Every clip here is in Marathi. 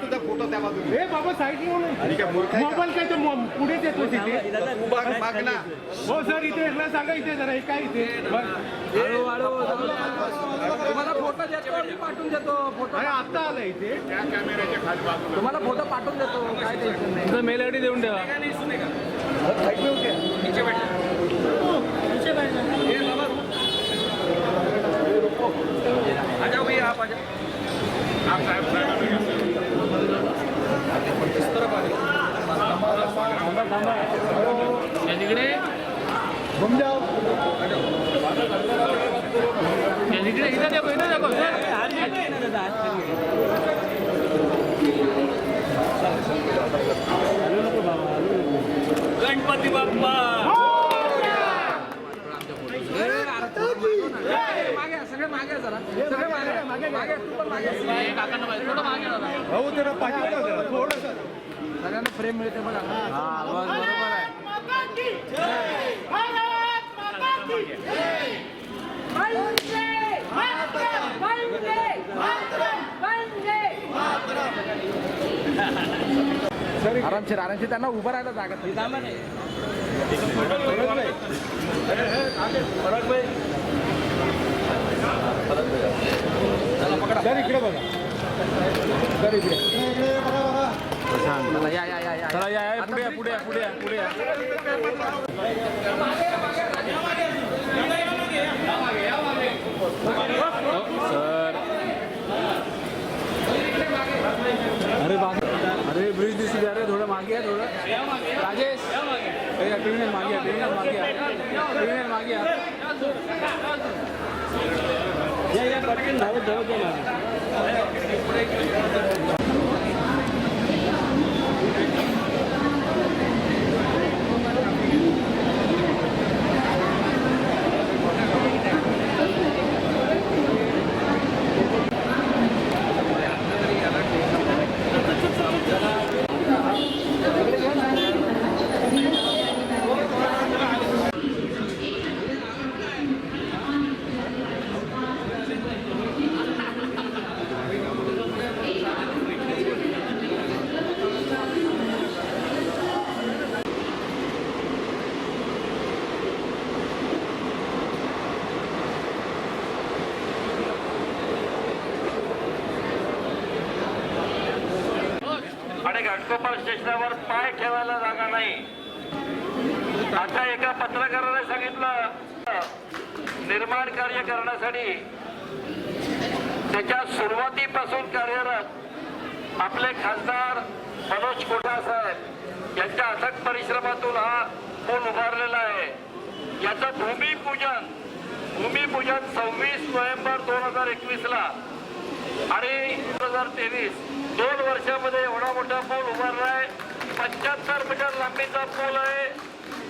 तुझा फोटो त्या बाजूने ए बाबा साईड आणि काय मूर्ख आहे का? मोबाईल काय तो मो- पुढेच येतो तिथे. उभा माग ना हो सर इथे यांना सांगा इथे जरा हे काय इथे? बरं. तुम्हाला फोटो देतो मी पाठवून देतो. फोटो अरे आता आलं इथे. तुम्हाला फोटो पाठवून देतो काय टेन्शन नाही. मेल आयडी देऊन ठेवा गणपती बाप्पा. मागे सगळे मागे जरा? सगळे मागे मागे या, तू पण मागे त्याला पाठवलं जरा थोडंसं सगळ्यांना फ्रेम मिळते बघा आरामशीर आरामशीर त्यांना उभं राहायला जागा नाही. सर इकडे बघा सर इकडे चला, या या या या चला या या, पुढे या, पुढे या, पुढे या, पुढे या. अरे बाप अरे ब्रिज दिसू द्या रे थोडं मागे आहे थोडं राजेश अरे क्रिमिनल मागे आहे, क्रिमिनल मागे आहे. क्रिमिनल मागे आहे. आणि घाटकोपर स्टेशनावर पाय ठेवायला जागा नाही. आता एका पत्रकाराने सांगितलं निर्माण कार्य करण्यासाठी त्याच्या सुरुवातीपासून कार्यरत आपले खासदार मनोज कोटा साहेब यांच्या अथक परिश्रमातून हा पूल उभारलेला आहे. याचं भूमिपूजन भूमिपूजन सव्वीस नोव्हेंबर दोन हजार एकवीस ला आणि दोन हजार तेवीस दोन वर्षामध्ये एवढा मोठा पूल उभारलाय. पंच्याहत्तर मीटर लांबीचा पूल आहे.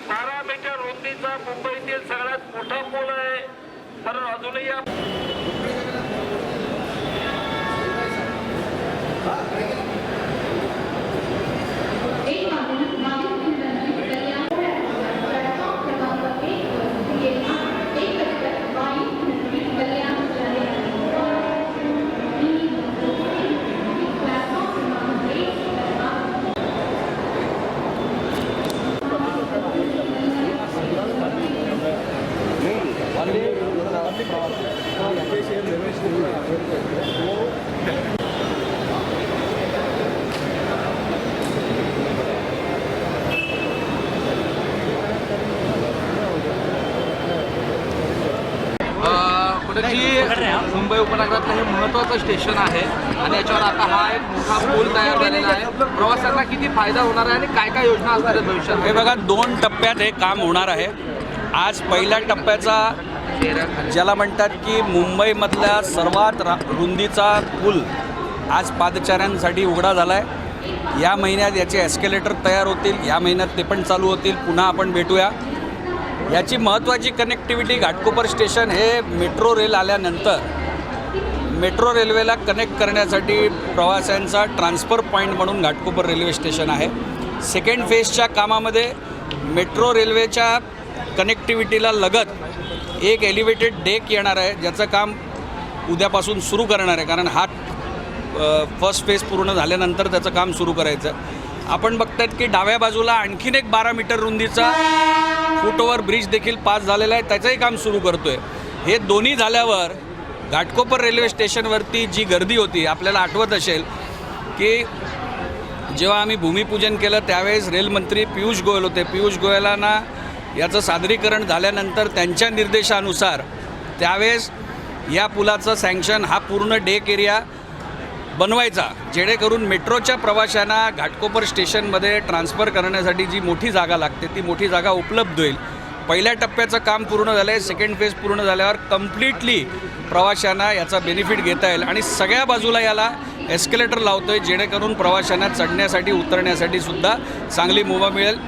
बारा मीटर रुंदीचा मुंबईतील सगळ्यात मोठा पूल आहे. कारण अजूनही या मुंबई उपनगरातलं हे महत्त्वाचं स्टेशन आहे आणि याच्यावर आता हा एक मोठा पूल तयार झालेला आहे. प्रवाशांना किती फायदा होणार आहे आणि काय काय योजना असणार आहेत भविष्यात? हे बघा दोन टप्प्यात हे काम होणार आहे. आज पहिल्या टप्प्याचा ज्याला म्हणतात की मुंबईमधल्या सर्वात रा रुंदीचा पूल आज पादचाऱ्यांसाठी उघडा झाला आहे या महिन्यात याचे एस्केलेटर तयार होतील. या महिन्यात ते पण चालू होतील. पुन्हा आपण भेटूया. याची महत्त्वाची कनेक्टिव्हिटी घाटकोपर स्टेशन हे मेट्रो रेल आल्यानंतर मेट्रो रेल्वेला कनेक्ट करण्यासाठी प्रवाशांचा ट्रान्सफर पॉईंट म्हणून घाटकोपर रेल्वे स्टेशन आहे. सेकंड फेजच्या कामामध्ये मेट्रो रेल्वेच्या कनेक्टिव्हिटीला लगत एक एलिव्हेटेड डेक येणार आहे ज्याचं काम उद्यापासून सुरू करणार आहे. कारण हा फर्स्ट फेज पूर्ण झाल्यानंतर त्याचं काम सुरू करायचं. आपण बघतायत की डाव्या बाजूला आणखीन एक बारा मीटर रुंदीचा फुटओव्हर ब्रिज देखील पास झालेला आहे. त्याचंही काम सुरू करतो आहे हे दोन्ही झाल्यावर घाटकोपर रेल्वे स्टेशनवरती जी गर्दी होती आपल्याला आठवत असेल की जेव्हा आम्ही भूमिपूजन केलं त्यावेळेस रेलमंत्री पियुष गोयल होते. पियुष गोयलांना याचं सादरीकरण झाल्यानंतर त्यांच्या निर्देशानुसार त्यावेळेस या पुलाचं सँक्शन हा पूर्ण डेक एरिया बनवायचा जेणेकरून मेट्रोच्या प्रवाशांना घाटकोपर स्टेशनमध्ये ट्रान्सफर करण्यासाठी जी मोठी जागा लागते ती मोठी जागा उपलब्ध होईल. पहिल्या टप्प्याचं काम पूर्ण झालं आहे सेकंड फेज पूर्ण झाल्यावर कम्प्लिटली प्रवाशांना याचा बेनिफिट घेता येईल. आणि सगळ्या बाजूला याला एस्केलेटर लावतो आहे जेणेकरून प्रवाशांना चढण्यासाठी उतरण्यासाठी सुद्धा चांगली मुभा मिळेल.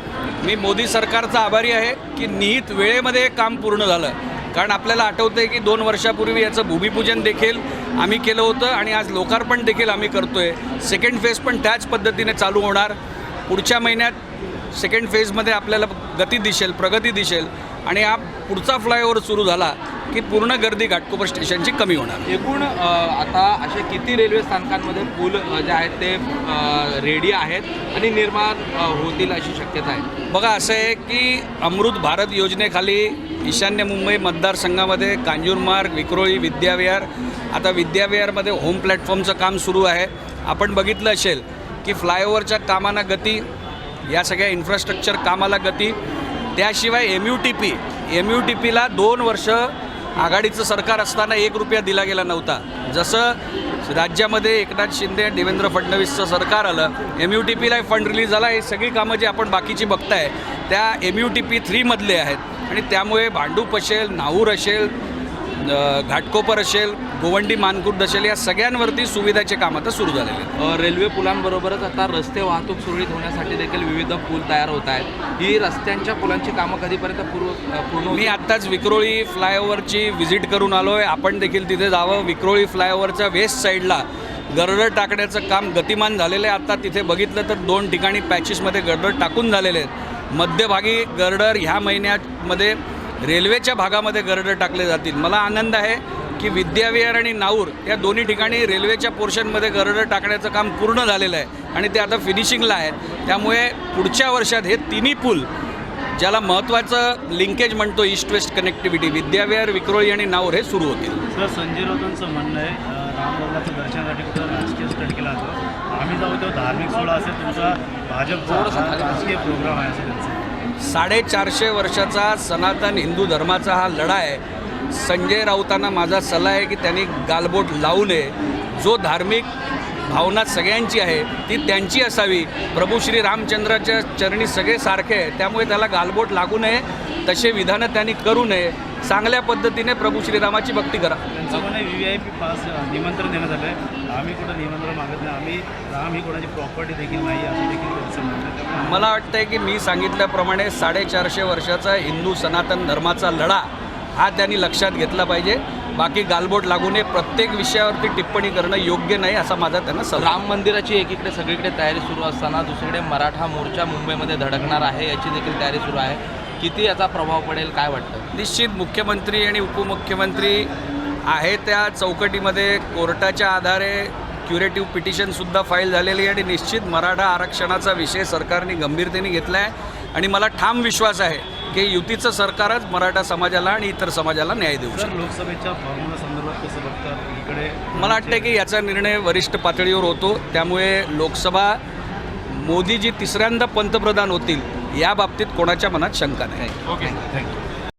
मी मोदी सरकारचा आभारी आहे की निहित वेळेमध्ये काम पूर्ण झालं. कारण आपल्याला आठवतं आहे की दोन वर्षापूर्वी याचं भूमिपूजन देखील आम्ही केलं होतं आणि आज लोकार्पण देखील आम्ही करतो आहे सेकंड फेज पण त्याच पद्धतीने चालू होणार. पुढच्या महिन्यात सेकंड फेजमध्ये आपल्याला गती दिसेल प्रगती दिसेल आणि हा पुढचा फ्लायओव्हर सुरू झाला की पूर्ण गर्दी घाटकोपर स्टेशनची कमी होणार. एकूण आता असे किती रेल्वे स्थानकांमध्ये पूल जे आहेत ते रेडी आहेत आणि निर्माण होतील अशी शक्यता आहे? बघा असं आहे की अमृत भारत योजनेखाली ईशान्य मुंबई मतदारसंघामध्ये कांजूरमार्ग विक्रोळी विद्याविहार आता विद्याविहारमध्ये होम प्लॅटफॉर्मचं काम सुरू आहे. आपण बघितलं असेल की फ्लायओव्हरच्या कामांना गती या सगळ्या इन्फ्रास्ट्रक्चर कामाला गती. त्याशिवाय M U T P M U T पीला दोन वर्ष आघाडीचं सरकार असताना एक रुपया दिला गेला नव्हता. जसं राज्यामध्ये एकनाथ शिंदे देवेंद्र फडणवीसचं सरकार आलं एम यू टी पीला फंड रिलीज झाला हे सगळी कामं जी आपण बाकीची बघताय त्या एम यू टी पी थ्रीमधले आहेत. आणि त्यामुळे भांडूप असेल नाहूर असेल घाटकोपर असेल गोवंडी मानकुर्द असेल या सगळ्यांवरती सुविधाचे काम आता सुरू झालेले आहेत. रेल्वे पुलांबरोबरच आता रस्ते वाहतूक सुरळीत होण्यासाठी देखील विविध पूल तयार होत आहेत. ही रस्त्यांच्या पुलांची कामं कधीपर्यंत पूर्व पूर्ण मी? आत्ताच विक्रोळी फ्लायओव्हरची व्हिजिट करून आलो आहे आपण देखील तिथे जावं. विक्रोळी फ्लायओव्हरच्या वेस्ट साईडला गर्डर टाकण्याचं काम गतिमान झालेलं आहे. आता तिथे बघितलं तर दोन ठिकाणी पॅचेसमध्ये गर्डर टाकून झालेले आहेत. मध्यभागी गर्डर ह्या महिन्यामध्ये रेल्वेच्या भागामध्ये गरडं टाकले जातील. मला आनंद आहे की विद्याविहार आणि नाऊर या दोन्ही ठिकाणी रेल्वेच्या पोर्शनमध्ये गरडं टाकण्याचं काम पूर्ण झालेलं आहे. आणि ते आता फिनिशिंगला आहे त्यामुळे पुढच्या वर्षात हे तिन्ही पूल ज्याला महत्त्वाचं लिंकेज म्हणतो east west connectivity Vidyavihar Vikhroli आणि नाऊर हे सुरू होतील. सर संजय राऊतांचं म्हणणं आहे अं, दर्शनासाठी कुठं राजकीय स्टंट केला जातो आम्ही जाऊ तो धार्मिक सोहळा असेल तुमचा भाजपचा राजकीय प्रोग्राम आहे असं त्यांचं. साडेचारशे वर्षाचा सनातन हिंदू धर्माचा हा लढा आहे. संजय राऊतांना माझा सल्ला आहे की त्यांनी गालबोट लावू नये. जो धार्मिक भावना सगळ्यांची आहे ती त्यांची असावी. प्रभू श्री रामचंद्राच्या चरणी सगळे सारखे आहे त्यामुळे त्याला गालबोट लागू नये. तसे विधानं त्यांनी करू नये. चांगल्या पद्धतीने प्रभू श्रीरामाची भक्ती करा. व्ही आय पी पास निमंत्रण देण्यात आलं आहे आम्ही कुठं निमंत्रण मागत नाही. आम्ही राम ही कोणाची प्रॉपर्टी देखील नाही असं देखील त्यांचं म्हणणं आहे. मला वाटतंय की मी सांगितल्याप्रमाणे साडेचारशे वर्षाचा हिंदू सनातन धर्माचा लढा हा त्यांनी लक्षात घेतला पाहिजे. बाकी गालबोट लागू नये प्रत्येक विषयावरती टिप्पणी करणं योग्य नाही असा माझा त्यांना सल्ला. राम मंदिराची एकीकडे सगळीकडे तयारी सुरू असताना दुसरीकडे मराठा मोर्चा मुंबईमध्ये धडकणार आहे याची देखील तयारी सुरू आहे. किती याचा प्रभाव पडेल काय वाटतं? निश्चित मुख्यमंत्री आणि उपमुख्यमंत्री आहे त्या चौकटीमध्ये. कोर्टाच्या आधारे क्युरेटिव्ह पिटिशनसुद्धा फाईल झालेली आहे आणि निश्चित मराठा आरक्षणाचा विषय सरकारने गंभीरतेने घेतला आहे आणि मला ठाम विश्वास आहे की युतीचं सरकारच मराठा समाजाला आणि इतर समाजाला न्याय देऊ शकतं. लोकसभेच्या फॉर्म्युला संदर्भात कसं बघतात इकडे मला वाटतं की याचा निर्णय वरिष्ठ पातळीवर होतो. त्यामुळे लोकसभा मोदीजी तिसऱ्यांदा पंतप्रधान होतील. या बाबतीत कोणाच्या मनात शंका नाही. Okay thank you